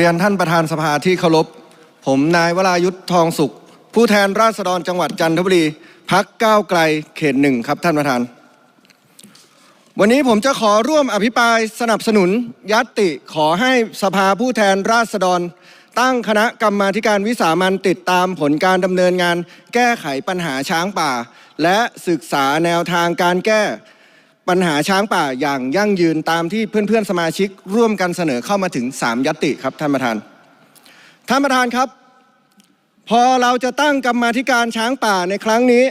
เรียนท่านประธานสภาที่เคารพ ผมนายวรายุทธทองสุข ผู้แทนราษฎรจังหวัดจันทบุรีพักก้าวไกลเขตหนึ่งครับท่านประธาน วันนี้ผมจะขอร่วมอภิปรายสนับสนุนยัตติขอให้สภาผู้แทนราษฎร ตั้งคณะกรรมาการวิสามันติดตามผลการดำเนินงาน แก้ไขปัญหาช้างป่า และศึกษาแนวทางการแก้ ปัญหาช้างป่าอย่างยั่งยืนตามที่เพื่อนๆสมาชิกร่วมกันเสนอเข้ามาถึง 3ยัตติครับท่านประธาน ท่านประธานครับ พอเราจะตั้งกรรมาธิการช้างป่าในครั้งนี้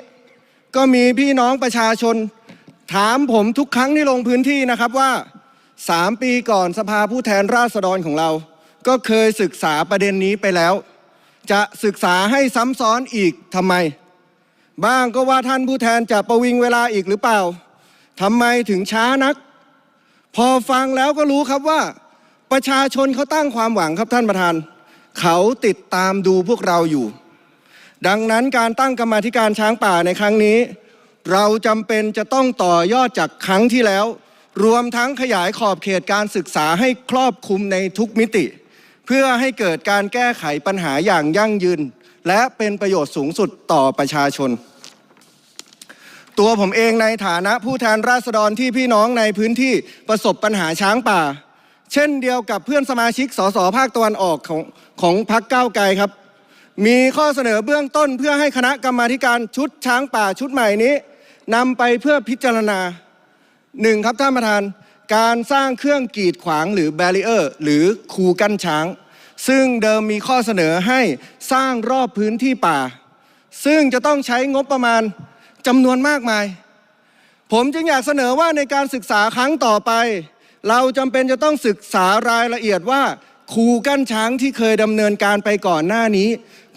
ก็มีพี่น้องประชาชน ถามผมทุกครั้งที่ลงพื้นที่นะครับว่า 3 ปีก่อนสภาผู้แทนราษฎรของเรา ก็เคยศึกษาประเด็นนี้ไปแล้ว จะศึกษาให้ซ้ำซ้อนอีกทำไม บ้างก็ว่าท่านผู้แทนจะประวิงเวลาอีกหรือเปล่า ทำไมถึงช้านัก พอฟังแล้วก็รู้ครับว่า ประชาชนเขาตั้งความหวังครับท่านประธาน เขาติดตามดูพวกเราอยู่ ดังนั้นการตั้งกรรมาธิการช้างป่าในครั้งนี้ เราจำเป็นจะต้องต่อยอดจากครั้งที่แล้ว รวมทั้งขยายขอบเขตการศึกษาให้ครอบคลุมในทุกมิติ เพื่อให้เกิดการแก้ไขปัญหาอย่างยั่งยืน และเป็นประโยชน์สูงสุดต่อประชาชน ตัวผมเองในฐานะผู้แทนราษฎรที่พี่น้องในพื้นที่ประสบปัญหาช้างป่า เช่นเดียวกับเพื่อนสมาชิกสสภาคตะวันออกของของพักก้าวไกลครับ มีข้อเสนอเบื้องต้นเพื่อให้คณะกรรมาการชุดช้างป่าชุดใหม่นี้นำไปเพื่อพิจารณาหนึ่งครับท่านประธานการสร้างเครื่องกีดขวางหรือแบรีเออร์หรือคูกั้นช้าง ซึ่งเดิมมีข้อเสนอให้สร้างรอบพื้นที่ป่า ซึ่งจะต้องใช้งบประมาณ จำนวนมากมาย ผมจึงอยากเสนอว่าในการศึกษาครั้งต่อไป เราจำเป็นจะต้องศึกษารายละเอียดว่าครูกั้นช้างที่เคยดำเนินการไปก่อนหน้านี้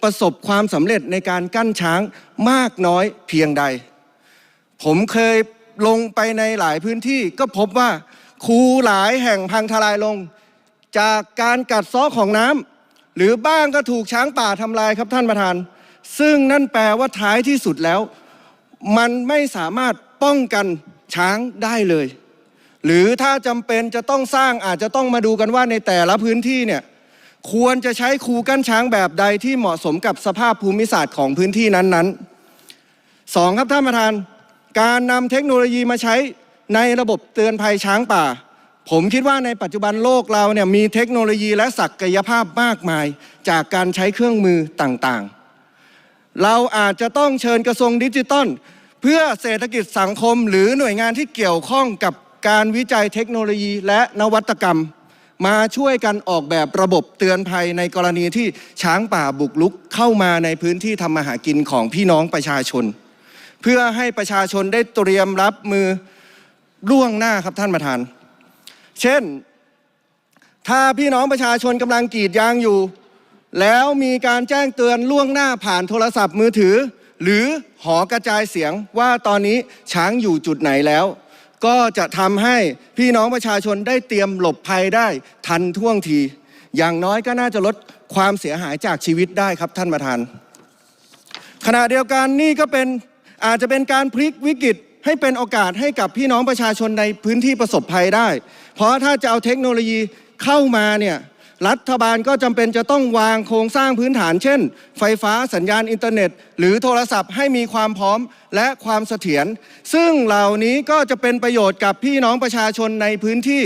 ประสบความสำเร็จในการกั้นช้างมากน้อยเพียงใด ผมเคยลงไปในหลายพื้นที่ก็พบว่าครูหลายแห่งพังทลายลง จากการกัดซ้อของน้ำหรือบ้างก็ถูกช้างป่าทำลายครับท่านประธาน ซึ่งนั่นแปลว่าท้ายที่สุดแล้ว มันไม่สามารถป้องกันช้างได้เลย หรือถ้าจำเป็นจะต้องสร้างอาจจะต้องมาดูกันว่าในแต่ละพื้นที่เนี่ยควรจะใช้คูกั้นช้างแบบใดที่เหมาะสมกับสภาพภูมิศาสตร์ของพื้นที่นั้นๆสองครับท่านประธาน การนำเทคโนโลยีมาใช้ในระบบเตือนภัยช้างป่า ผมคิดว่าในปัจจุบันโลกเราเนี่ยมีเทคโนโลยีและศักยภาพมากมาย จากการใช้เครื่องมือต่างๆ เราอาจจะต้องเชิญกระทรวงดิจิทัลเพื่อเศรษฐกิจสังคม หรือหน่วยงานที่เกี่ยวข้องกับการวิจัยเทคโนโลยีและนวัตกรรม มาช่วยกันออกแบบระบบเตือนภัยในกรณีที่ช้างป่าบุกลุกเข้ามาในพื้นที่ทำมาหากินของพี่น้องประชาชน เพื่อให้ประชาชนได้เตรียมรับมือล่วงหน้าครับท่านประธาน เช่น ถ้าพี่น้องประชาชนกำลังกรีดยางอยู่ แล้วมีการแจ้งเตือนล่วงหน้าผ่านโทรศัพท์มือถือ หรือหอกระจายเสียงว่าตอนนี้ช้างอยู่จุดไหนแล้ว ก็จะทำให้พี่น้องประชาชนได้เตรียมหลบภัยได้ทันท่วงที อย่างน้อยก็น่าจะลดความเสียหายจากชีวิตได้ครับท่านประธาน ขณะเดียวกันนี่ก็เป็นอาจจะเป็นการพลิกวิกฤตให้เป็นโอกาสให้กับพี่น้องประชาชนในพื้นที่ประสบภัยได้ เพราะถ้าจะเอาเทคโนโลยีเข้ามาเนี่ย รัฐบาลก็จำเป็นจะต้องวางโครงสร้างพื้นฐาน เช่น ไฟฟ้าสัญญาณอินเทอร์เน็ต หรือโทรศัพท์ให้มีความพร้อมและความเสถียรซึ่งเหล่านี้ก็จะเป็นประโยชน์กับพี่น้องประชาชนในพื้นที่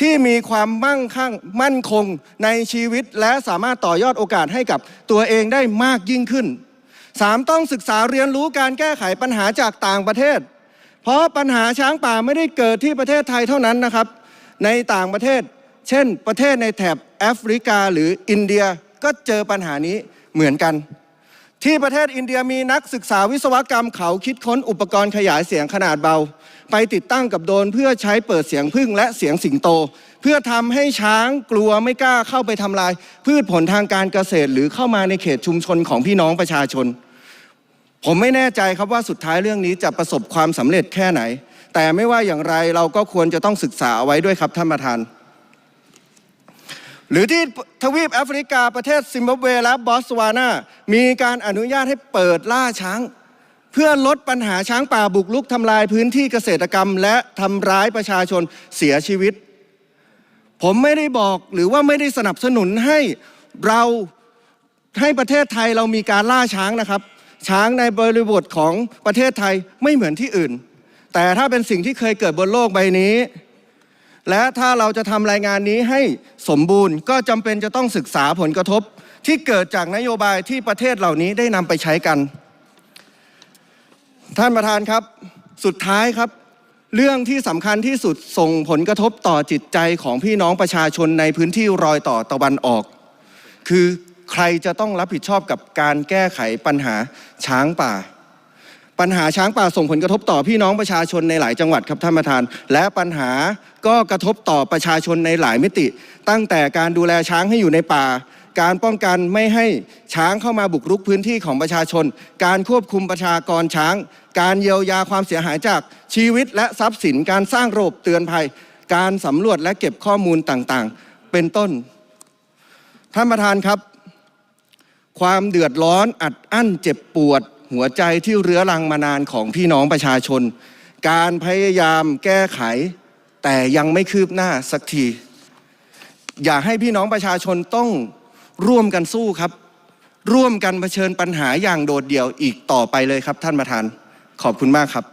ที่มีความมั่งคั่งมั่นคงในชีวิต และสามารถต่อยอดโอกาสให้กับตัวเองได้มากยิ่งขึ้นสามต้องศึกษาเรียนรู้การแก้ไขปัญหาจากต่างประเทศ เพราะปัญหาช้างป่าไม่ได้เกิดที่ประเทศไทยเท่านั้นนะครับ ในต่างประเทศ เช่น ประเทศในแถบแอฟริกาหรืออินเดียก็เจอปัญหานี้เหมือนกัน ที่ประเทศอินเดียมีนักศึกษาวิศวกรรมเขาคิดค้นอุปกรณ์ขยายเสียงขนาดเบา ไปติดตั้งกับโดรนเพื่อใช้เปิดเสียงพึ่งและเสียงสิงโต เพื่อทำให้ช้างกลัวไม่กล้าเข้าไปทำลาย พืชผลทางการเกษตรหรือเข้ามาในเขตชุมชนของพี่น้องประชาชน ผมไม่แน่ใจครับว่าสุดท้ายเรื่องนี้จะประสบความสำเร็จแค่ไหน แต่ไม่ว่าอย่างไรเราก็ควรจะต้องศึกษาเอาไว้ด้วยครับท่านประธาน หรือที่ทวีปแอฟริกาประเทศซิมบับเวและบอสวานา มีการอนุญาตให้เปิดล่าช้าง เพื่อลดปัญหาช้างป่าบุกลุกทำลายพื้นที่เกษตรกรรม และทำร้ายประชาชนเสียชีวิต ผมไม่ได้บอกหรือว่าไม่ได้สนับสนุนให้เราให้ประเทศไทยเรามีการล่าช้างนะครับ ช้างในบริบทของประเทศไทยไม่เหมือนที่อื่น แต่ถ้าเป็นสิ่งที่เคยเกิดบนโลกใบนี้ และถ้าเราจะทำรายงานนี้ให้สมบูรณ์ก็จำเป็นจะต้องศึกษาผลกระทบ ที่เกิดจากนโยบายที่ประเทศเหล่านี้ได้นำไปใช้กัน ท่านประธานครับ สุดท้ายครับ เรื่องที่สำคัญที่สุดส่งผลกระทบต่อจิตใจของพี่น้องประชาชนในพื้นที่รอยต่อตะวันออก คือใครจะต้องรับผิดชอบกับการแก้ไขปัญหาช้างป่า ปัญหาช้างป่าส่งผลกระทบต่อพี่น้องประชาชนในหลายจังหวัดครับท่านประธาน และปัญหาก็กระทบต่อประชาชนในหลายมิติ ตั้งแต่การดูแลช้างให้อยู่ในป่า การป้องกันไม่ให้ช้างเข้ามาบุกรุกพื้นที่ของประชาชน การควบคุมประชากรช้าง การเยียวยาความเสียหายจากชีวิตและทรัพย์สินการสร้างระบบเตือนภัย การสำรวจและเก็บข้อมูลต่างๆ เป็นต้น ท่านประธานครับ ความเดือดร้อนอัดอั้นเจ็บปวด หัวใจที่เรื้อรังมานานของพี่น้องประชาชน การพยายามแก้ไข แต่ยังไม่คืบหน้าสักที อย่าให้พี่น้องประชาชนต้องร่วมกันสู้ครับ ร่วมกันเผชิญปัญหาอย่างโดดเดี่ยวอีกต่อไปเลยครับท่านประธาน ขอบคุณมากครับ